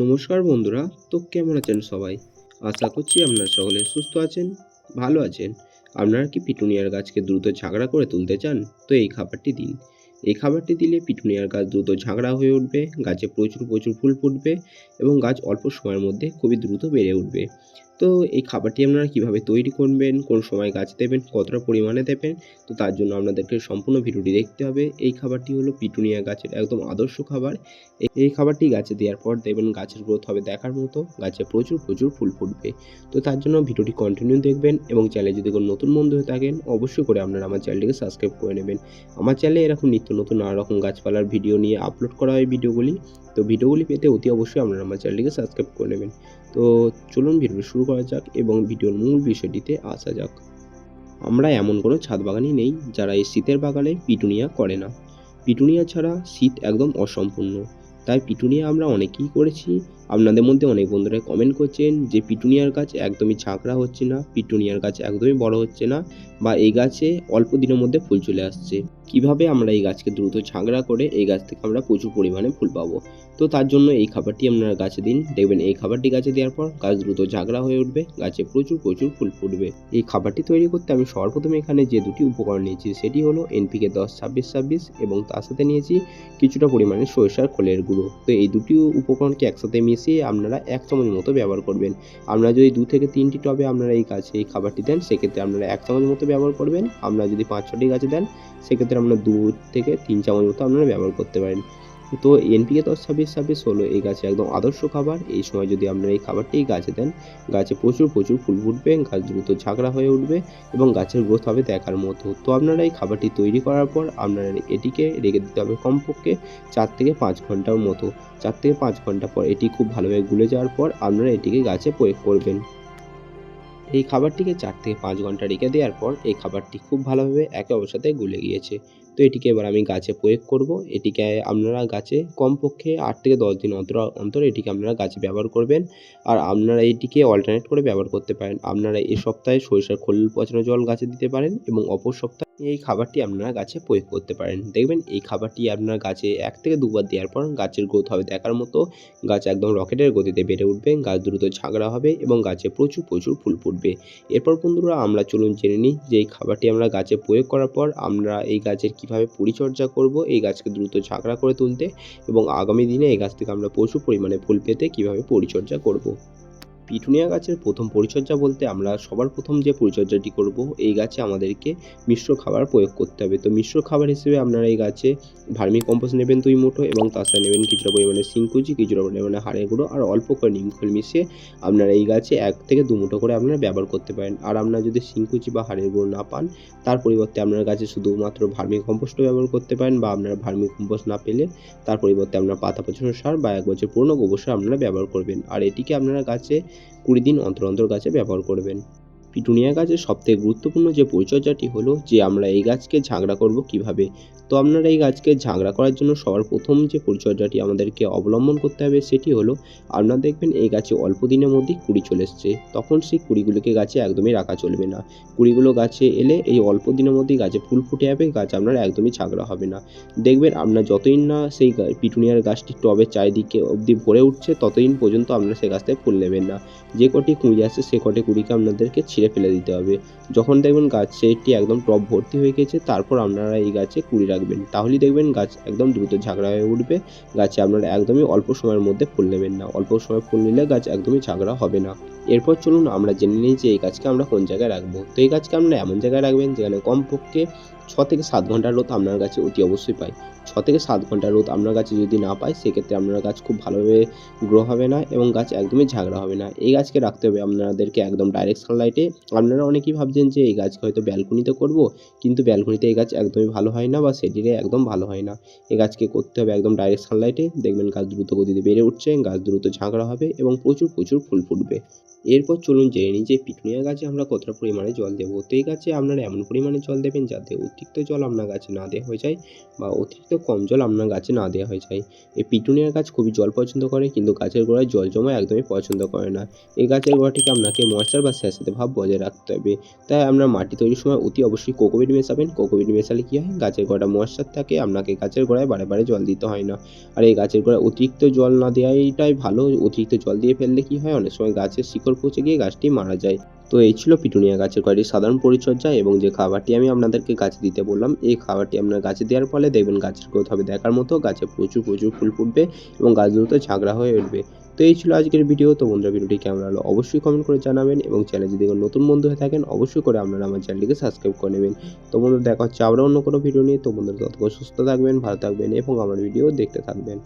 নমস্কার বন্ধুরা, তো কেমন আছেন সবাই? আশা করছি আপনারা সকলে সুস্থ আছেন, ভালো আছেন। আপনারা কি পিটুনিয়ার গাছকে দ্রুত ঝাগড়া করে তুলতে চান? তো এই খাবারটি দিন। এই খাবারটি দিলে পিটুনিয়ার গাছ দ্রুত ঝাগড়া হয়ে উঠবে, গাছে প্রচুর প্রচুর ফুল ফুটবে এবং গাছ অল্প সময়ের মধ্যে খুবই দ্রুত বেড়ে উঠবে। তো এই খাবারটি আপনারা কীভাবে তৈরি করবেন, কোন সময় গাছ দেবেন, কতটা পরিমাণে দেবেন, তো তার জন্য আপনাদেরকে সম্পূর্ণ ভিডিওটি দেখতে হবে। এই খাবারটি হলো পিটুনিয়া গাছের একদম আদর্শ খাবার। এই খাবারটি গাছে দেওয়ার পর দেবেন গাছের গ্রোথ হবে দেখার মতো, গাছে প্রচুর প্রচুর ফুল ফুটবে। তো তার জন্য ভিডিওটি কন্টিনিউ দেখবেন এবং চ্যানেলে যদি কোনো নতুন বন্ধু হয়ে থাকেন, অবশ্যই করে আপনারা আমার চ্যানেলটিকে সাবস্ক্রাইব করে নেবেন। আমার চ্যানেলে এরকম নিত্য নতুন নানা রকম গাছপালার ভিডিও নিয়ে আপলোড করা হয় ভিডিওগুলি। তো ভিডিওগুলি পেতে অতি অবশ্যই আপনারা আমার চ্যানেলটিকে সাবস্ক্রাইব করে নেবেন। তো চলুন ভিডিও শুরু করা যাক এবং ভিডিওর মূল বিষয়টিতে আসা যাক। আমরা এমন কোনো ছাদ বাগানই নেই যারা এই শীতের বাগানে পিটুনিয়া করে না। পিটুনিয়া ছাড়া শীত একদম অসম্পূর্ণ। তাই পিটুনিয়া আমরা অনেকেই করেছি আপনাদের মধ্যে অনেক বন্ধুরা কমেন্ট করছেন যে পিটুনিয়ার গাছ একদমই ঝাঁকড়া হচ্ছে না, পিটুনিয়ার গাছ একদমই বড় হচ্ছে না বা এই গাছে অল্প দিনের মধ্যে ফুল চলে আসছে। কীভাবে আমরা এই গাছকে দ্রুত ঝাঁকড়া করে এই গাছ থেকে আমরা প্রচুর পরিমাণে ফুল পাবো? তো তার জন্য এই খাবারটি আপনারা গাছে দিন, দেখবেন এই খাবারটি গাছে দেওয়ার পর গাছ দ্রুত ঝাঁকড়া হয়ে উঠবে, গাছে প্রচুর প্রচুর ফুল ফুটবে। এই খাবারটি তৈরি করতে আমি সবার প্রথমে এখানে যে দুটি উপকরণ নিয়েছি সেটি হলো এনপিকে দশ, ছাব্বিশ ছাব্বিশ এবং তার সাথে নিয়েছি কিছুটা পরিমাণে সরিষার খোলের গুঁড়ো। তো এই দুটি উপকরণকে একসাথে মিশিয়ে আপনারা এক চামচ মতো ব্যবহার করবেন। আপনারা যদি দু থেকে তিনটি টবে আপনারা এই গাছে এই খাবারটি দেন, সেক্ষেত্রে আপনারা এক চামচ মতো ব্যবহার করবেন। আপনারা যদি পাঁচ ছটি গাছে দেন, সেক্ষেত্রে আপনারা দু থেকে তিন চামচ মতো আপনারা ব্যবহার করতে পারেন। তো এনপিকে দশ ছাব্বিশ ছাব্বিশ হলো এই গাছে একদম আদর্শ খাবার। এই সময় যদি আপনারা এই খাবারটি গাছে দেন, গাছে প্রচুর প্রচুর ফুল ফুটবে, গাছ দ্রুত ঝাঁকড়া হয়ে উঠবে এবং গাছের গ্রোথ হবে দেখার মতো। তো আপনারা এই খাবারটি তৈরি করার পর আপনারা এটিকে রেখে দিতে হবে কমপক্ষে চার থেকে পাঁচ ঘণ্টার মতো। চার থেকে পাঁচ ঘণ্টা পর এটি খুব ভালোভাবে গুলে যাওয়ার পর আপনারা এটিকে গাছে প্রয়োগ করবেন। এই খাবারটিকে চার থেকে পাঁচ ঘণ্টা রেখে দেওয়ার পর এই খাবারটি খুব ভালোভাবে একে সাথে গুলে গিয়েছে। তো এটিকে এবার আমি গাছে প্রয়োগ করব। এটিকে আপনারা গাছে কমপক্ষে আট থেকে দশ দিন অন্তর অন্তর এটিকে আপনারা গাছে ব্যবহার করবেন। আর আপনারা এটিকে অল্টারনেট করে ব্যবহার করতে পারেন। আপনারা এ সপ্তাহে সরিষার খোল পচানো জল গাছে দিতে পারেন এবং অপর সপ্তাহে এই খাবারটি আপনারা গাছে প্রয়োগ করতে পারেন। দেখবেন এই খাবারটি আপনার গাছে এক থেকে দুবার দেওয়ার পর গাছের গ্রোথ হবে। দেখার মতো গাছ একদম রকেটের গতিতে বেড়ে উঠবে, গাছ দ্রুত ঝাঁকড়া হবে এবং গাছে প্রচুর প্রচুর ফুল ফুটবে। এরপর বন্ধুরা আমরা চলুন জেনে নিই যে এই খাবারটি আমরা গাছে প্রয়োগ করার পর আমরা এই গাছের কীভাবে পরিচর্যা করব এই গাছকে দ্রুত ঝাঁকড়া করে তুলতে এবং আগামী দিনে এই গাছ থেকে আমরা প্রচুর পরিমাণে ফুল পেতে কীভাবে পরিচর্যা করব। পিটুনিয়া গাছের প্রথম পরিচর্যা বলতে আমরা সবার প্রথম যে পরিচর্যাটি করব, এই গাছে আমাদেরকে মিশ্র খাবার প্রয়োগ করতে হবে। তো মিশ্র খাবার হিসেবে আপনারা এই গাছে ভার্মি কম্পোস্ট নেবেন দুই মুঠো এবং তার সাথে নেবেন কিছুটা পরিমাণে সিংকুচি কিছুটা পরিমাণে হাড়ের গুঁড়ো আর অল্প করে নিম খোল মিশিয়ে আপনারা এই গাছে এক থেকে দু মুঠো করে আপনারা ব্যবহার করতে পারেন। আর আপনারা যদি সিংকুচি বা হাড়ের গুঁড়ো না পান, তার পরিবর্তে আপনার গাছে শুধুমাত্র ভার্মি কম্পোস্টও ব্যবহার করতে পারেন বা আপনারা ভার্মি কম্পোস্ট না পেলে তার পরিবর্তে আপনারা পাতা পচানো সার বা এক বছর পুরনো গোবর সার আপনারা ব্যবহার করবেন। আর এটিকে আপনারা গাছে কুড়ি দিন অন্তর অন্তর গাছে ব্যবহার করবেন। পিটুনিয়া গাছের সবথেকে গুরুত্বপূর্ণ যে পরিচর্যাটি হলো যে আমরা এই গাছকে ঝাগড়া করব কীভাবে? তো আপনারা এই গাছকে ঝাগড়া করার জন্য সবার প্রথম যে পরিচর্যাটি আমাদেরকে অবলম্বন করতে হবে সেটি হলো, আপনারা দেখবেন এই গাছে অল্প দিনের মধ্যেই কুড়ি চলে এসছে। তখন সেই কুড়িগুলোকে গাছে একদমই রাখা চলবে না। কুড়িগুলো গাছে এলে এই অল্প দিনের মধ্যেই গাছে ফুল ফুটে যাবে, গাছ আপনার একদমই ঝাগড়া হবে না। দেখবেন আপনার যতদিন না সেই পিটুনিয়ার গাছটি টবের চারিদিকে অবধি ভরে উঠছে, ততদিন পর্যন্ত আপনারা সে গাছ থেকে ফুল নেবেন না। যে কটি কুঁড়ি আসছে সে কটি কুড়িকে আপনাদেরকে ছিঁড়ে ফেলে দিতে হবে। যখন দেখবেন গাছটি একদম টপ ভর্তি হয়ে গেছে, তারপর আপনারা এই গাছে কুড়ি রাখবেন। তাহলেই দেখবেন গাছ একদম দ্রুত ঝাগড়া হয়ে উঠবে। গাছে আপনারা একদমই অল্প সময়ের মধ্যে ফুল নেবেন না। অল্প সময় ফুল নিলে গাছ একদমই ঝাগড়া হবে না। এরপর চলুন আমরা জেনে নিই যে এই গাছকে আমরা কোন জায়গায় রাখব। তো এই গাছকে আমরা এমন জায়গায় রাখবেন যেখানে কমপক্ষে ছ থেকে সাত ঘণ্টার রোদ আপনার কাছে অতি অবশ্যই পাই ছ থেকে সাত ঘণ্টা রোদ আপনার গাছে যদি না পায় সেক্ষেত্রে আপনার গাছ খুব ভালোভাবে গ্রো হবে না এবং গাছ একদমই ঝাগড়া হবে না। এই গাছকে রাখতে হবে আপনাদেরকে একদম ডাইরেক্ট সানলাইটে আপনারা অনেকেই ভাবছেন যে এই গাছকে হয়তো ব্যালকনিতে করব, কিন্তু ব্যালকনিতে এই গাছ একদমই ভালো হয় না বা সেটিরে একদম ভালো হয় না। এই গাছকে করতে হবে একদম ডাইরেক্ট সানলাইটে দেখবেন গাছ দ্রুত গতিতে বেড়ে উঠছে, গাছ দ্রুত ঝাঁকড়া হবে এবং প্রচুর প্রচুর ফুল ফুটবে। এরপর চলুন জেনে নিই যে পিটুনিয়া গাছে আমরা কতটা পরিমাণে জল দেবো। তো এই গাছে আপনারা এমন পরিমাণে জল দেবেন যাতে অতিরিক্ত জল আপনার গাছে না দেওয়া হয়ে যায় বা অতিরিক্ত কম জল আপনার গাছে না দেওয়া হয়ে যায়। এই পিটুনিয়ার গাছ খুবই জল পছন্দ করে, কিন্তু গাছের গোড়ায় জল জমা একদমই পছন্দ করে না। এই গাছের গোড়াটিকে আপনাকে ময়েশ্চার বা স্যাঁতস্যাঁতে ভাব বজায় রাখতে হবে। তাই আপনার মাটি তৈরির সময় অতি অবশ্যই কোকোপিট মেশাবেন। কোকোপিট মেশালে কী হয়? গাছের গোড়াটা ময়েশ্চার থাকে, আপনাকে গাছের গোড়ায় বারে বারে জল দিতে হয় না। আর এই গাছের গোড়ায় অতিরিক্ত জল না দেওয়াটাই ভালো। অতিরিক্ত জল দিয়ে ফেললে কী হয়? অনেক সময় গাছের শিকড় পচে গিয়ে গাছটি মারা যায়। তো এই ছিল পিটুনিয়া গাছের কয়েকটি সাধারণ পরিচর্যা এবং যে খাবারটি আমি আপনাদেরকে গাছে দিতে বললাম, এই খাবারটি আপনার গাছে দেওয়ার ফলে দেখবেন গাছের গ্রোথ হবে দেখার মতো, গাছে প্রচুর প্রচুর ফুল ফুটবে এবং গাছ দ্রুত ঝাঁকড়া হয়ে উঠবে। তো এই ছিল আজকের ভিডিও, তো বন্ধুরা ভিডিওটি কেমন হলো অবশ্যই কমেন্ট করে জানাবেন এবং চ্যানেল যদি নতুন বন্ধু হয়ে থাকেন, অবশ্যই করে আপনারা আমার চ্যানেলটিকে সাবস্ক্রাইব করে নেবেন। তো বন্ধুরা দেখা হচ্ছে আবার অন্য কোনো ভিডিও নিয়ে, তো বন্ধুরা ততক্ষণ সুস্থ থাকবেন, ভালো থাকবেন এবং আমার ভিডিও দেখতে থাকবেন।